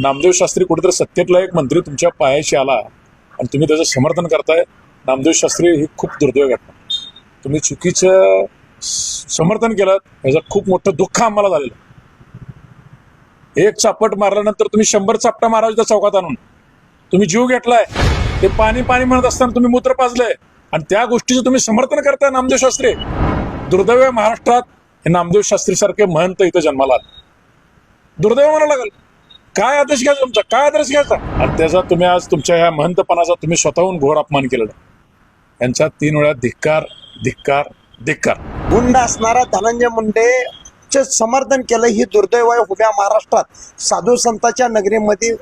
नामदेव शास्त्री कुठेतरी सत्तेतला एक मंत्री तुमच्या पायाशी आला आणि तुम्ही त्याचं समर्थन करताय नामदेव शास्त्री ही खूप दुर्दैव घटना. तुम्ही चुकीचं समर्थन केलं याचं खूप मोठं दुःख आम्हाला झालेलं. एक चापट मारल्यानंतर तुम्ही शंभर चापटा मारायचा त्या चौकात आणून. तुम्ही जीव घेतलाय. ते पाणी पाणी म्हणत असताना तुम्ही मूत्र पाजलंय. आणि त्या गोष्टीचं तुम्ही समर्थन करताय नामदेव शास्त्री. दुर्दैव महाराष्ट्रात हे नामदेव शास्त्री सारखे महंत इथं जन्माला आले. दुर्दैव म्हणायला लागेल. काय आदेश घ्यायचा तुमचा? काय आदेश घ्यायचा? आणि त्याचा तुम्ही आज तुमच्या ह्या महंतपणाचा तुम्ही स्वतःहून घोर अपमान केलेला. यांचा तीन वेळा धिक्कार धिक्कार धिक्कार. गुंड असणारा धनंजय मुंडे चे समर्थन केलं ही दुर्दैव आहे उभ्या महाराष्ट्रात. साधू संतांच्या नगरीमध्ये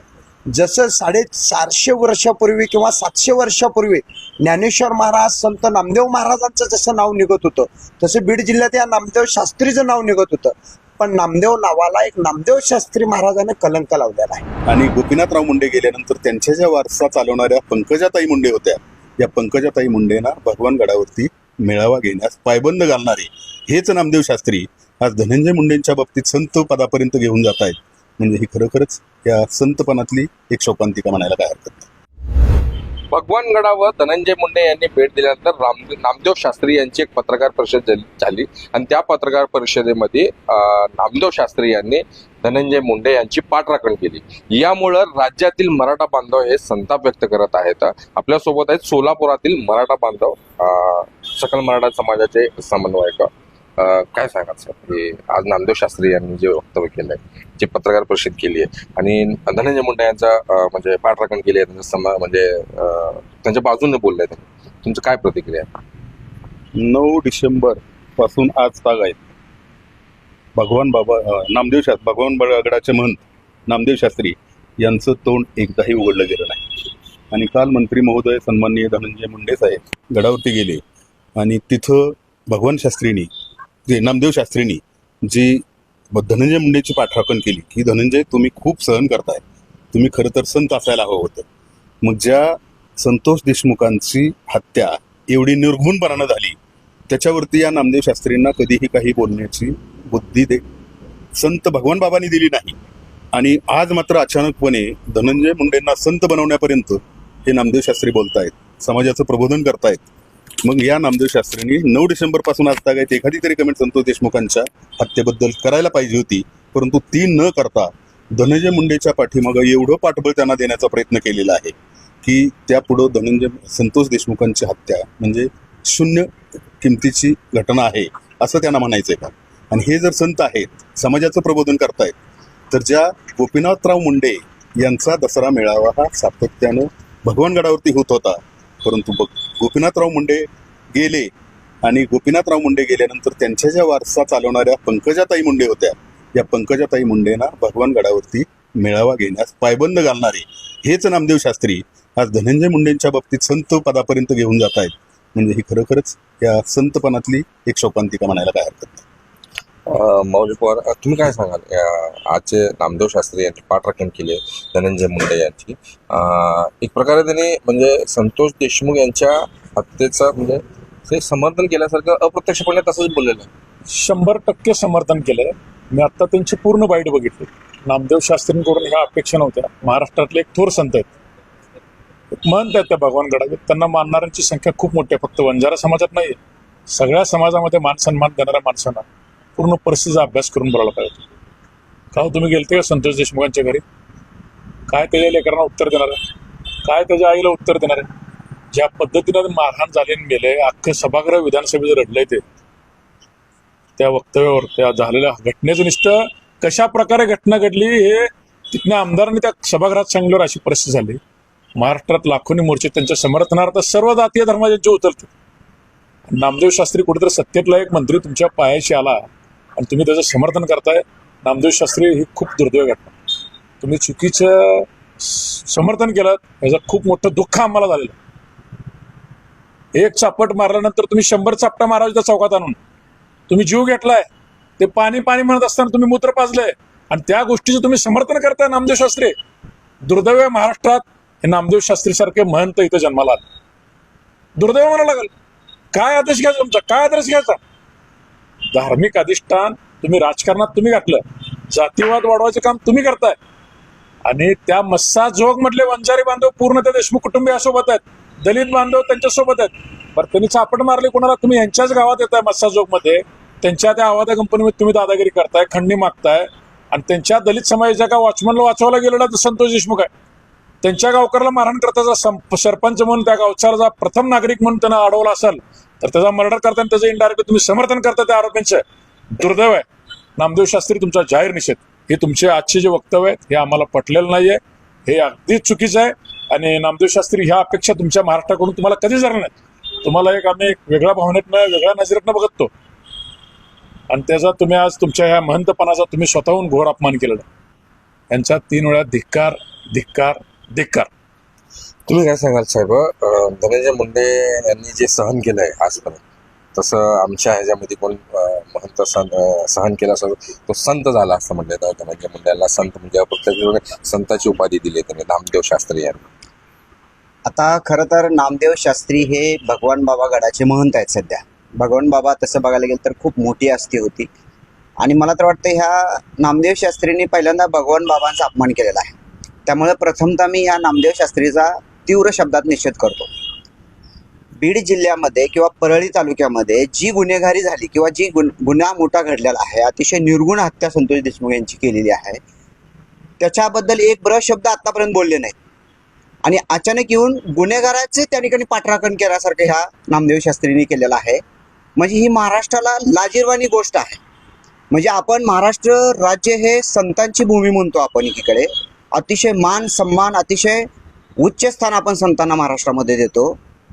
जसं साडे चारशे वर्षापूर्वी किंवा सातशे वर्षापूर्वी ज्ञानेश्वर महाराज संत नामदेव महाराजांचं जसं नाव निघत होतं तसं बीड जिल्ह्यात या नामदेव शास्त्रीचं नाव निघत होतं. पण नामदेव नावाला एक नामदेव शास्त्री महाराजाने कलंक लावलेला आहे. आणि गोपीनाथराव मुंडे गेल्यानंतर त्यांच्या ज्या वारसा चालवणाऱ्या पंकजाताई मुंडे होत्या या पंकजाताई मुंडेंना भगवान गडावरती मेळावा घेण्यास पायबंद घालणारे हेच नामदेव शास्त्री आज धनंजय मुंडेंच्या बाबतीत संत पदापर्यंत घेऊन जात आहेत म्हणजे ही खरोखरच या संतपणातली एक शोकांतिका म्हणायला काय हरकत नाही. भगवान गडावर धनंजय मुंडे यांनी भेट दिल्यानंतर राम नामदेव शास्त्री यांची एक पत्रकार परिषद झाली- आणि त्या पत्रकार परिषदेमध्ये नामदेव शास्त्री यांनी धनंजय मुंडे यांची पाठराखण केली. यामुळं राज्यातील मराठा बांधव हे संताप व्यक्त करत आहेत. आपल्यासोबत आहेत सोलापुरातील मराठा बांधव सकल मराठा समाजाचे समन्वयक. काय सांगाल सर हे म्हणजे आज नामदेव शास्त्री यांनी जे वक्तव्य केलं आहे जे पत्रकार परिषद केली आहे आणि धनंजय मुंडे यांचा म्हणजे पाठराखण केली आहे त्यांचा समा म्हणजे त्यांच्या बाजूने बोलले त्यांनी तुमचं काय प्रतिक्रिया नऊ डिसेंबरपासून आज ताग आहेत. भगवान बाबा नामदेव शास्त्री भगवान गडाचे महंत नामदेव शास्त्री यांचं तोंड एकदाही उघडलं गेलं नाही. आणि काल मंत्री महोदय सन्माननीय धनंजय मुंडे साहेब गडावरती गेले. आणि तिथं भगवान शास्त्रींनी जे नामदेव शास्त्रींनी जी धनंजय मुंडेची पाठराखण केली की धनंजय तुम्ही खूप सहन करताय. तुम्ही खरं तर संत असायला हवं होतं. मग ज्या संतोष देशमुखांची हत्या एवढी निर्घुणपणानं झाली त्याच्यावरती या नामदेव शास्त्रींना कधीही काही बोलण्याची बुद्धी दे संत भगवान बाबांनी दिली नाही. आणि आज मात्र अचानकपणे धनंजय मुंडेंना संत बनवण्यापर्यंत हे नामदेव शास्त्री बोलतायत समाजाचं प्रबोधन करतायत. मग या नामदेव शास्त्रींनी नऊ डिसेंबरपासून आज तागायत एखादी तरी कमेंट संतोष देशमुखांच्या हत्येबद्दल करायला पाहिजे होती. परंतु ती न करता धनंजय मुंडेच्या पाठीमागं एवढं पाठबळ त्यांना देण्याचा प्रयत्न केलेला आहे की त्यापुढं धनंजय संतोष देशमुखांची हत्या म्हणजे शून्य किमतीची घटना आहे असं त्यांना म्हणायचं आहे का? आणि हे जर संत आहेत समाजाचं प्रबोधन करतायत तर ज्या गोपीनाथराव मुंडे यांचा दसरा मेळावा हा सातत्यानं भगवानगडावरती होत होता परंतु बघ गोपीनाथराव मुंडे गेले आणि गोपीनाथराव मुंडे गेल्यानंतर त्यांच्या ज्या वारसा चालवणाऱ्या पंकजाताई मुंडे होत्या या पंकजाताई मुंडेंना भगवानगडावरती मेळावा घेण्यास पायबंद घालणारे हेच नामदेव शास्त्री आज धनंजय मुंडेंच्या बाबतीत संत पदापर्यंत घेऊन जात आहेत म्हणजे ही खरोखरच या संतपणातली एक शोकांतिका म्हणायला काय हरकत नाही पवार तुम्ही काय सांगाल? आजचे नामदेव शास्त्री यांची पाठराखण केली आहे धनंजय मुंडे यांची. एक प्रकारे त्यांनी म्हणजे संतोष देशमुख यांच्या हत्येचं म्हणजे ते समर्थन केल्यासारखं अप्रत्यक्षपणे तसंच बोललेलं आहे. शंभर टक्के समर्थन केलंय. मी आता त्यांची पूर्ण बाईट बघितली. नामदेव शास्त्रींकडून ह्या अपेक्षा नव्हत्या. महाराष्ट्रातले एक थोर संत आहेत. म्हणत आहेत त्या भगवान गडावे त्यांना मानणाऱ्यांची संख्या खूप मोठी आहे. फक्त वंजारा समाजात नाही सगळ्या समाजामध्ये मान सन्मान देणाऱ्या माणसांना. पूर्ण परिस्थितीचा अभ्यास करून बोलायला पाहिजे. का हो तुम्ही गेलते का संतोष देशमुखांच्या घरी? काय त्याच्या लेकरांना उत्तर देणार आहे? काय त्याच्या आईला उत्तर देणार आहे? ज्या पद्धतीनं मारहाण झाले आणि गेले अख्खं सभागृह विधानसभेचं रडलंय ते. त्या वक्तव्यावर त्या झालेल्या घटनेचं निष्ठ कशा प्रकारे घटना घडली हे तिथल्या आमदारांनी त्या सभागृहात सांगल्यावर अशी परिस्थिती झाली. महाराष्ट्रात लाखोनी मोर्चे त्यांच्या समर्थनार्थ सर्व जातीय धर्माचे उतरते नामदेव शास्त्री कुठेतरी सत्तेतला एक मंत्री तुमच्या पायाशी आला. आणि तुम्ही त्याचं समर्थन करताय. नामदेव शास्त्री ही खूप दुर्दैव घटना. तुम्ही चुकीचं समर्थन केलं याचं खूप मोठं दुःख आम्हाला झालेलं. एक चापट मारल्यानंतर तुम्ही शंभर चापटा मारायचा त्या चौकात आणून. तुम्ही जीव घेतलाय. ते पाणी पाणी म्हणत असताना तुम्ही मूत्र पाजलंय. आणि त्या गोष्टीचं तुम्ही समर्थन करताय नामदेव शास्त्री. दुर्दैव महाराष्ट्रात हे नामदेव शास्त्री सारखे महंत इथं जन्माला आले. दुर्दैव म्हणायला लागल. काय आदेश घ्यायचा तुमचा? काय आदेश घ्यायचा? धार्मिक अधिष्ठान तुम्ही राजकारणात तुम्ही घातलं. जातीवाद वाढवायचं काम तुम्ही करताय. आणि त्या मस्सा जोग मधले वंजारी बांधव पूर्ण त्या देशमुख कुटुंबियासोबत आहेत. दलित बांधव त्यांच्यासोबत आहेत. बरं त्यांनी चापट मारली कोणाला? तुम्ही यांच्याच गावात येताय मस्सा जोगमध्ये. त्यांच्या त्या आवादा कंपनीमध्ये तुम्ही दादागिरी करताय खंडणी मागताय. आणि त्यांच्या दलित समाजाच्या का वॉचमनला वाचवायला गेलेला तर संतोष देशमुख आहे. त्यांच्या गावकऱ्याला मारहाण करताचा सं- सरपंच म्हणून त्या गावचा प्रथम नागरिक म्हणून त्यांना अडवला असेल. तर त्याचा मर्डर करताना त्याचं इनडायरेक्ट तुम्ही समर्थन करता त्या आरोपींचं. दुर्दैव आहे. नामदेव शास्त्री तुमचा जाहीर निषेध. हे तुमचे आजचे जे वक्तव्य आहेत हे आम्हाला पटलेलं नाहीये. हे अगदीच चुकीचं आहे. आणि नामदेव शास्त्री ह्या अपेक्षा तुमच्या महाराष्ट्राकडून तुम्हाला कधी झाल्या नाहीत. तुम्हाला एक आम्ही एक वेगळ्या भावनेतनं वेगळ्या नजरेतनं बघतो. आणि त्याचा तुम्ही आज तुमच्या ह्या महंतपणाचा तुम्ही स्वतःहून घोर अपमान केलेला. यांचा तीन वेळा धिक्कार धिक्कार धिक्कार. तुम्ही काय सांगाल साहेब? धनंजय मुंडे यांनी जे सहन केलंय आजपर्यंत तसं आमच्या ह्याच्यामध्ये कोण महंत सहन सहन केलं असं तो संत झाला असं म्हणलं तर धनंजय मुंडेला संत म्हणजे प्रत्येक संताची उपाधी दिली त्यांनी नामदेव शास्त्री यांना. आता खरं तर नामदेव शास्त्री हे भगवान बाबा गडाचे महंत आहेत सध्या. भगवान बाबा तसं बघायला गेलं तर खूप मोठी असती होती. आणि मला तर वाटतं ह्या नामदेव शास्त्रींनी पहिल्यांदा भगवान बाबांचा अपमान केलेला आहे. त्यामुळे प्रथमतः मी या नामदेव शास्त्रीचा तीव्र शब्दात निषेध करतो. बीड जिल्ह्यामध्ये किंवा परळी तालुक्यामध्ये जी गुन्हेगारी झाली किंवा जी गुन गुन्हा मोठा घडलेला आहे अतिशय निर्गुण हत्या संतोष देशमुख यांची केलेली आहे त्याच्याबद्दल एक ब्र शब्द आतापर्यंत बोलले नाही आणि अचानक येऊन गुन्हेगाराचे त्या ठिकाणी पाठराखण केल्यासारखं ह्या नामदेव शास्त्रींनी केलेलं आहे. म्हणजे ही महाराष्ट्राला लाजीरवाणी गोष्ट आहे. म्हणजे आपण महाराष्ट्र राज्य हे संतांची भूमी म्हणतो आपण एकीकडे. अतिशय मान सन्मान अतिशय उच्च स्थान आपण संतांना महाराष्ट्रामध्ये देतो.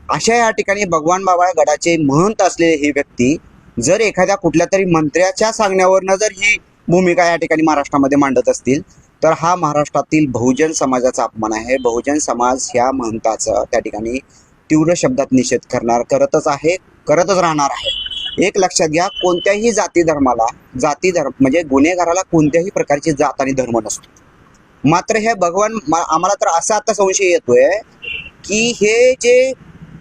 अशा या ठिकाणी भगवान बाबा गडाचे महंत असलेले ही व्यक्ती जर एखाद्या कुठल्या तरी मंत्र्याच्या सांगण्यावरनं जर ही भूमिका या ठिकाणी महाराष्ट्रामध्ये मांडत असतील तर हा महाराष्ट्रातील बहुजन समाजाचा अपमान आहे. बहुजन समाज ह्या महंताचा त्या ठिकाणी तीव्र शब्दात निषेध करणार करतच आहे करतच राहणार आहे. एक लक्षात घ्या कोणत्याही जाती धर्माला जाती धर्म म्हणजे गुन्हेगाराला कोणत्याही प्रकारची जात आणि धर्म नसतो. मात्र हे भगवान मा- आम्हाला तर असा आता संशय येतोय की हे जे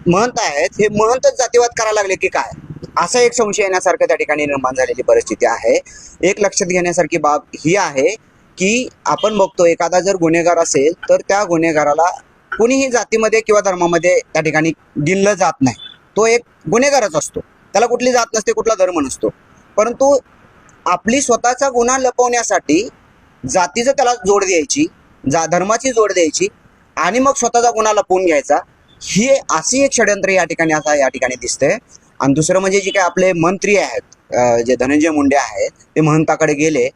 महंत आहेत हे महंतच जातीवाद करायला लागले की काय? असा एक संशय येण्यासारखं त्या ठिकाणी निर्माण झालेली परिस्थिती आहे. एक लक्षात घेण्यासारखी बाब ही आहे की आपण बघतो एखादा जर गुन्हेगार असेल तर त्या गुन्हेगाराला कुणीही जातीमध्ये किंवा धर्मामध्ये त्या ठिकाणी गिनलं जात नाही. तो एक गुन्हेगारच असतो. त्याला कुठली जात नसते कुठला धर्म नसतो. परंतु आपली स्वतःचा गुन्हा लपवण्यासाठी जातीचं त्याला जोड द्यायची जा धर्माची जोड द्यायची आणि मग स्वतःचा गुणाला लपवून घ्यायचा. ही अशी एक षडयंत्र या ठिकाणी आता या ठिकाणी दिसते आणि दुसरं म्हणजे जे काही आपले मंत्री आहेत जे धनंजय मुंडे आहेत ते महंताकडे गेले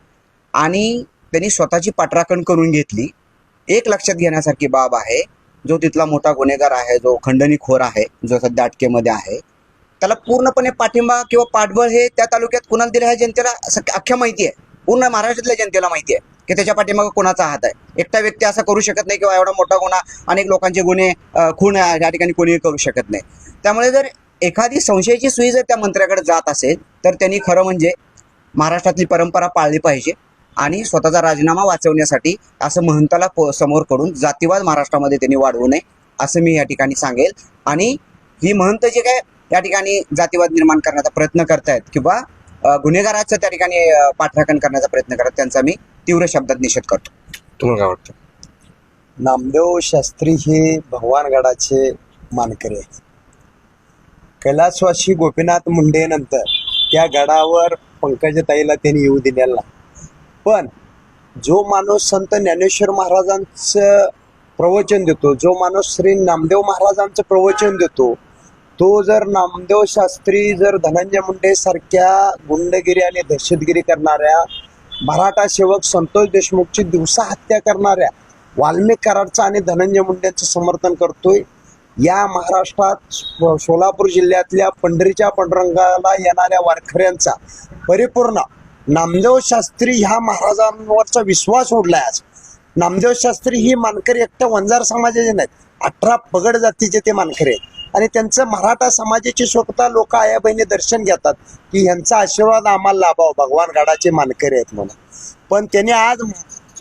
आणि त्यांनी स्वतःची पाठराखण करून घेतली. एक लक्षात घेण्यासारखी बाब आहे जो तिथला मोठा गुन्हेगार आहे जो खंडणीखोर आहे जो सध्या अटकेमध्ये आहे त्याला पूर्णपणे पाठिंबा किंवा पाठबळ हे त्या तालुक्यात कुणाला दिलं ह्या जनतेला असं अख्ख्या माहिती आहे. पूर्ण महाराष्ट्रातल्या जनतेला माहिती आहे. की त्याच्या पाठीमागं कोणाचा हात आहे? एकटा व्यक्ती असा करू शकत नाही किंवा एवढा मोठा गुन्हा अनेक लोकांचे गुन्हे खूण खून या ठिकाणी कोणीही करू शकत नाही. त्यामुळे जर एखादी संशयाची सुई जर त्या मंत्र्याकडे जात असेल तर त्यांनी खरं म्हणजे महाराष्ट्रातली परंपरा पाळली पाहिजे आणि स्वतःचा राजीनामा वाचवण्यासाठी असं महंताला प- समोर करून जातीवाद महाराष्ट्रामध्ये त्यांनी वाढवू नये असं मी या ठिकाणी सांगेल. आणि ही महंत जे काय या ठिकाणी जातीवाद निर्माण करण्याचा प्रयत्न करतायत किंवा गुन्हेगाराचं त्या ठिकाणी पाठराखण करण्याचा प्रयत्न करत त्यांचा मी तीव्र शब्दात निषेध करतो. तुम्हाला काय वाटतं? नामदेव शास्त्री हे भगवानगडाचे मानकरी आहेत. कैलासवासी गोपीनाथ मुंडे नंतर त्या गडावर पंकजताईला त्यांनी येऊ दिलेला. पण जो माणूस संत ज्ञानेश्वर महाराजांचं प्रवचन देतो जो माणूस श्री नामदेव महाराजांचं प्रवचन देतो तो जर नामदेव शास्त्री जर धनंजय मुंडे सारख्या गुंडगिरी आणि दहशतगिरी करणाऱ्या मराठा सेवक संतोष देशमुखची दिवसा हत्या करणाऱ्या वाल्मिक कराडचं आणि धनंजय मुंडेचं समर्थन करतोय. या महाराष्ट्रात सोलापूर जिल्ह्यातल्या पंढरीच्या पंडरंगाला येणाऱ्या वारकऱ्यांचा परिपूर्ण नामदेव शास्त्री ह्या महाराजांवरचा विश्वास उडलाय आज. नामदेव शास्त्री ही मानकरी एकट्या वंजार समाजाचे नाहीत. अठरा पगड जातीचे ते मानकरी आहेत. आणि त्यांचं मराठा समाजाची स्वतः लोक आया बहिणी दर्शन घेतात. की ह्यांचा आशीर्वाद आम्हाला लाभाव. भगवान गडाचे मानकरी आहेत म्हणून. पण त्यांनी आज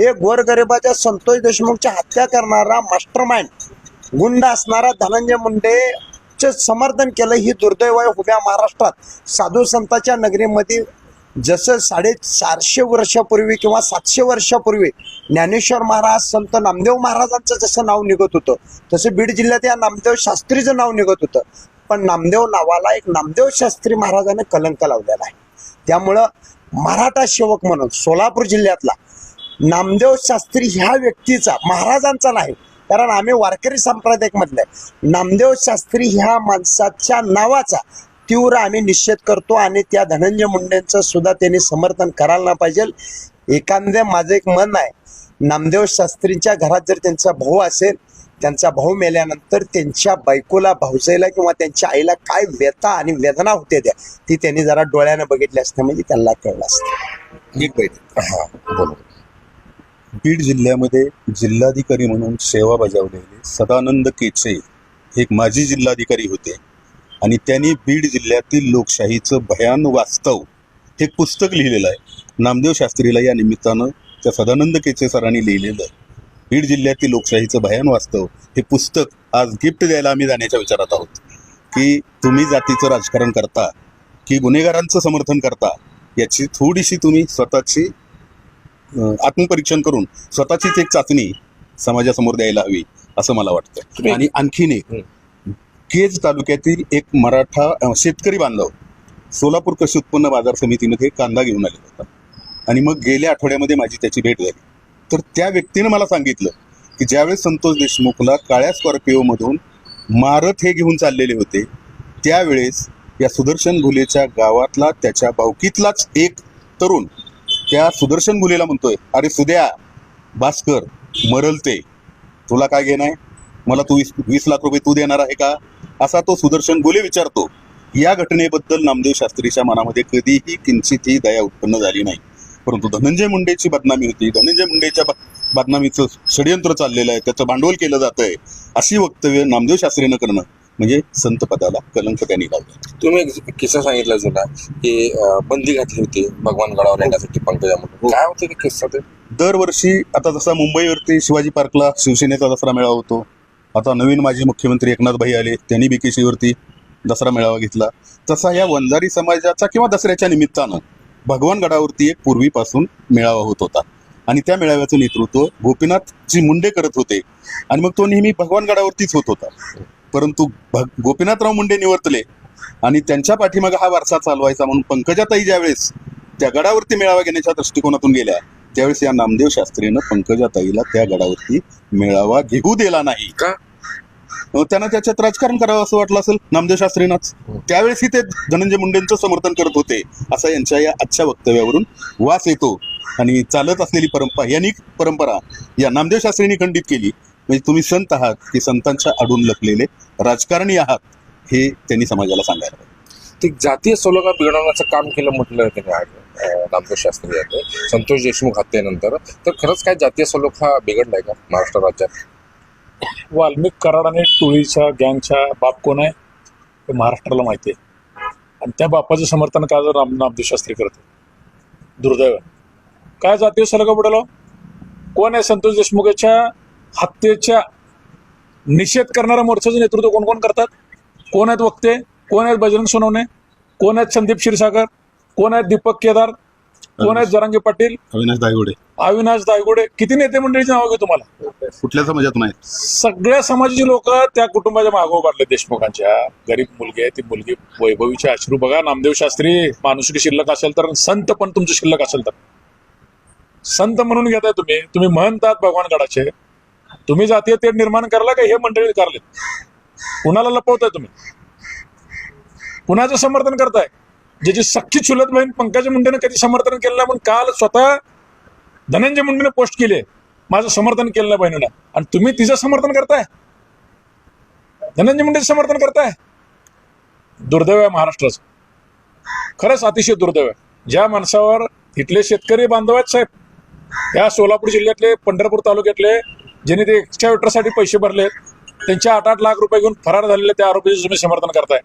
हे गोरगरिबाच्या संतोष देशमुखच्या हत्या करणारा मास्टर माइंड गुंड असणारा धनंजय मुंडे समर्थन केलं. ही दुर्दैव आहे उभ्या महाराष्ट्रात. साधू संतांच्या नगरीमध्ये जसं साडे चारशे वर्षापूर्वी किंवा सातशे वर्षापूर्वी ज्ञानेश्वर महाराज संत नामदेव महाराजांचं जसं नाव निघत होतं तसं बीड जिल्ह्यात या नामदेव शास्त्रीचं नाव निघत होतं. पण नामदेव नावाला एक नामदेव शास्त्री महाराजाने कलंक लावलेला आहे. त्यामुळं मराठा सेवक म्हणून सोलापूर जिल्ह्यातला नामदेव शास्त्री ह्या व्यक्तीचा महाराजांचा नाही कारण आम्ही वारकरी संप्रदायिक मधले नामदेव शास्त्री ह्या माणसाच्या नावाचा तीव्र आम्ही निषेध करतो आणि त्या धनंजय मुंडेंचं सुद्धा त्यांनी समर्थन करायला नाही पाहिजे. एखाद्या माझं एक मन आहे नामदेव शास्त्रींच्या घरात जर त्यांचा भाऊ असेल त्यांचा भाऊ मेल्यानंतर त्यांच्या बायकोला भाऊजाईला किंवा त्यांच्या आईला काय व्यथा आणि वेदना होते त्या ती त्यांनी जरा डोळ्यानं बघितली असते म्हणजे त्यांना कळलं असतं. बीड जिल्ह्यामध्ये जिल्हाधिकारी म्हणून सेवा बजावलेले सदानंद केचे एक माजी जिल्हाधिकारी होते. आणि त्यांनी बीड जिल्ह्यातील लोकशाहीचं भयान वास्तव हे पुस्तक लिहिलेलं आहे. नामदेव शास्त्रीला या निमित्तानं त्या सदानंद केचे सरांनी लिहिलेलं आहे. बीड जिल्ह्यातील लोकशाहीचं भयान वास्तव हे पुस्तक आज गिफ्ट द्यायला आम्ही जाण्याच्या विचारात आहोत. की तुम्ही जातीचं राजकारण करता की गुन्हेगारांचं समर्थन करता याची थोडीशी तुम्ही स्वतःची आत्मपरीक्षण करून स्वतःचीच एक चाचणी समाजासमोर द्यायला हवी असं मला वाटतं आणि आणखीन एक केज तालुक्यातील एक मराठा शेतकरी बांधव सोलापूर कृषी उत्पन्न बाजार समितीमध्ये कांदा घेऊन आलेला होता. आणि मग गेल्या आठवड्यामध्ये माझी त्याची भेट झाली. तर त्या व्यक्तीनं मला सांगितलं की ज्यावेळेस संतोष देशमुखला काळ्या स्कॉर्पिओमधून मारत हे घेऊन चाललेले होते त्यावेळेस या सुदर्शन भुलेच्या गावातला त्याच्या भावकीतलाच एक तरुण त्या सुदर्शन भुलेला म्हणतोय अरे सुद्या भास्कर मरलते तुला काय घेणं आहे? मला तू वीस वीस लाख रुपये तू देणार आहे का? असा तो सुदर्शन भुले विचारतो या घटनेबद्दल नामदेव शास्त्रीच्या मनामध्ये कधीही किंचितही दया उत्पन्न झाली नाही. परंतु धनंजय मुंडेची बदनामी होती. धनंजय मुंडेच्या बदनामीचं षडयंत्र चाललेलं आहे. त्याचं भांडवल केलं जात आहे अशी वक्तव्य नामदेव शास्त्रीनं करणं म्हणजे संत पदाला कलंक त्यांनी लावला. तुम्ही एक किस्सा सांगितला जुना की बंदी घातली होती भगवान गडावर येण्यासाठी पंकजा मुंडे काय होते ते किस्सा ते? दरवर्षी आता जसा मुंबईवरती शिवाजी पार्कला शिवसेनेचा दसरा मेळावा होतो आता नवीन माजी मुख्यमंत्री एकनाथ भाई आले त्यांनी बीकेसीवरती दसरा मेळावा घेतला. तसा या वंजारी समाजाचा किंवा दसऱ्याच्या निमित्तानं भगवान गडावरती एक पूर्वीपासून मेळावा होत होता. आणि त्या मेळाव्याचं नेतृत्व गोपीनाथजी मुंडे करत होते. आणि मग तो नेहमी भगवान गडावरतीच होत होता. परंतु भग गोपीनाथराव मुंडे निवर्तले आणि त्यांच्या पाठीमागे हा वारसा चालवायचा म्हणून पंकजाताई ज्यावेळेस त्या गडावरती मेळावा घेण्याच्या दृष्टिकोनातून गेल्या त्यावेळेस या नामदेव शास्त्रीनं पंकजाताईला त्या गडावरती मेळावा घेऊ दिला नाही. का? त्यांना त्याच्यात राजकारण करावं असं वाटलं असेल नामदेव शास्त्रीनाच. त्यावेळेसही ते धनंजय मुंडेंचं समर्थन करत होते असा यांच्या या आजच्या वक्तव्यावरून वास येतो. आणि चालत असलेली परंपरा यांनी परंपरा या नामदेव शास्त्रींनी खंडित केली. म्हणजे तुम्ही संत आहात की संतांच्या आडून लपलेले राजकारणी आहात हे त्यांनी समाजाला सांगायला पाहिजे. ते जातीय सलोखा बिघडवण्याचं काम केलं म्हटलं त्यांनी नामदेव शास्त्री यांनी. संतोष देशमुख हत्येनंतर. तर खरंच काय जातीय सलोखा बिघडलाय का महाराष्ट्र राज्यात? वाल्मिक कराड आणि टोळीच्या गँगच्या बाप कोण आहे हे महाराष्ट्राला माहिती आहे. आणि त्या बापाचं समर्थन का जर राम नामदेव शास्त्री करते दुर्दैव. काय जातीय सलगा बुडालो? कोण आहे संतोष देशमुखाच्या हत्येच्या निषेध करणाऱ्या मोर्चाचं नेतृत्व कोण कोण करतात? कोण आहेत वक्ते? कोण आहेत बजरंग सोनवणे? कोण आहेत संदीप क्षीरसागर? कोण आहेत दीपक केदार? कोण आहेत जरांगे पाटील? अविनाश दायगोडे. अविनाश दायगोडे किती नेते मंडळीचे नाव घेऊ तुम्हाला? कुठल्या समाजातून आहेत सगळ्या समाजाची लोक त्या कुटुंबाच्या मागो उभारले देशमुखांच्या. गरीब मुलगी आहे ती मुलगी वैभवीचे अश्रू बघा. नामदेव शास्त्री माणुसकी शिल्लक असेल तर संत पण तुमचं शिल्लक असेल तर. संत म्हणून घेताय तुम्ही. तुम्ही म्हणतात भगवान गडाचे. तुम्ही जातीय तेढ निर्माण करला का हे मंडळी करले कुणाला लपवताय तुम्ही? कुणाचं समर्थन करताय? ज्याची सख्खी चुलत बहीण पंकजा मुंडेने कधी समर्थन केलं नाही पण काल स्वतः धनंजय मुंडेने पोस्ट केले. माझं समर्थन केलं नाही बहिणीला. आणि तुम्ही तिचं समर्थन करताय. धनंजय मुंडेचं समर्थन करताय. दुर्दैव आहे महाराष्ट्राचं. खरंच अतिशय दुर्दैव आहे. ज्या माणसावर इथले शेतकरी बांधव आहेत साहेब या सोलापूर जिल्ह्यातले पंढरपूर तालुक्यातले ज्यांनी ते एक्स्ट्रावेटरसाठी पैसे भरले त्यांचे आठ आठ लाख रुपये घेऊन फरार झालेले त्या आरोपीचं तुम्ही समर्थन करताय.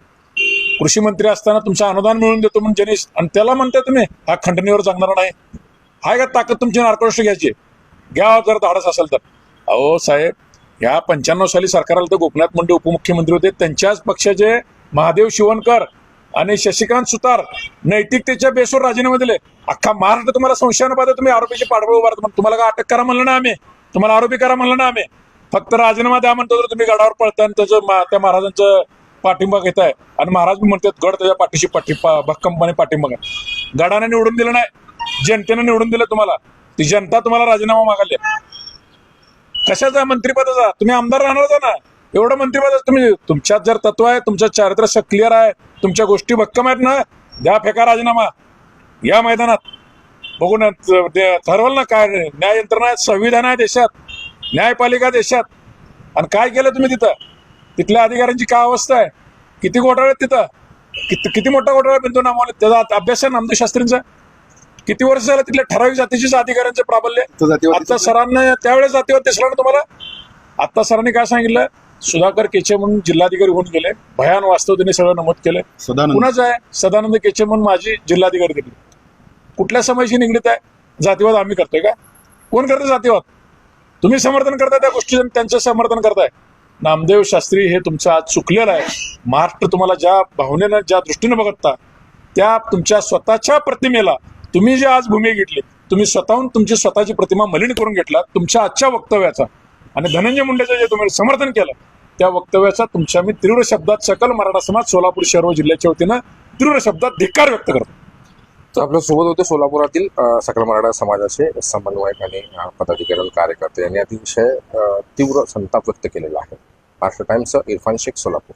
कृषी मंत्री असताना तुमचं अनुदान मिळून देतो म्हणून ज्यांनी आणि त्याला म्हणताय तुम्ही हा खंडणीवर जगणार नाही. हाय का ताकद तुमची नार्कोष्ट घ्यायची? घ्या जर धाडस असेल तर. अहो साहेब ह्या पंच्याण्णव साली सरकारला तर गोपीनाथ मुंडे उपमुख्यमंत्री होते. त्यांच्याच पक्षाचे महादेव शिवणकर आणि शशिकांत सुतार नैतिकतेच्या बेसवर राजीनामा दिले. अख्खा महाराष्ट्र तुम्हाला संशयानं पाहता. तुम्ही आरोपीची पाठबळ उभारत म्हणून. तुम्हाला काय अटक करा म्हणलं ना आम्ही? तुम्हाला आरोपी करा म्हणलं ना आम्ही? फक्त राजीनामा द्या म्हणतो तर तुम्ही गडावर पळता आणि त्याचं त्या महाराजांचं पाठिंबा घेताय. आणि महाराज मी म्हणतात गड त्याच्या पाठीशी पाठी भक्कमपणे पाठिंबा घ्या. गडाने निवडून दिलं नाही. जनतेनं निवडून दिलं तुम्हाला. ती जनता तुम्हाला राजीनामा मागाली कशाचा मंत्रिपदाचा? तुम्ही आमदार राहणार ना. एवढं मंत्रिपद तुम्ही तुमच्यात जर तत्व आहे तुमचं चारित्र्य क्लिअर आहे तुमच्या गोष्टी भक्कम आहेत ना द्या फेका राजीनामा. या मैदानात. बघू ना ठरवलं ना काय न्याय यंत्रणा आहे संविधान आहे देशात. न्यायपालिका देशात. आणि काय केलं तुम्ही तिथं? तिथल्या अधिकाऱ्यांची काय अवस्था आहे? किती घोटाळे आहेत तिथं? किती किती मोठा घोटाळा बिंदू नामावले? त्याचा अभ्यास आहे नामदेव शास्त्रींचा? किती वर्ष झालं तिथल्या ठराविक जातीचीच अधिकाऱ्यांचे प्राबल्य? आता सरांना त्यावेळेस जातीवर दिसला ना तुम्हाला? आता सरांनी काय सांगितलं? सुधाकर केचे म्हणून जिल्हाधिकारी होऊन गेले. भयान वास्तव त्यांनी सगळं नमूद केलंय सदानंद. कुणाचं आहे? सदानंद केचे म्हणून माझी जिल्हाधिकारी दिली कुठल्या समाजाशी निगडीत आहे? जातीवाद आम्ही करतोय का? कोण करतं जातीवाद? तुम्ही समर्थन करताय त्या गोष्टी त्यांचं समर्थन करताय. नामदेव शास्त्री हे तुमचं आज चुकलेलं आहे. महाराष्ट्र तुम्हाला ज्या भावनेनं ज्या दृष्टीने बघता त्या तुमच्या स्वतःच्या प्रतिमेला तुम्ही जे आज भूमी घेतली तुम्ही स्वतःहून तुमची स्वतःची प्रतिमा मलिन करून घेतला तुमच्या आजच्या वक्तव्याचा. आणि धनंजय मुंडेचं जे तुम्ही समर्थन केलं त्या वक्तव्याचा तुमच्या मी तीव्र शब्दात सकल मराठा समाज सोलापूर शहर व जिल्ह्याच्या वतीनं तीव्र शब्दात धिक्कार व्यक्त करतो. तर आपल्यासोबत होते सोलापुरातील सकल मराठा समाजाचे समन्वयक आणि पदाधिकारी कार्यकर्ते यांनी अतिशय तीव्र संताप व्यक्त केलेला आहे. महाराष्ट्र टाइम्स इरफान शेख सोलापूर.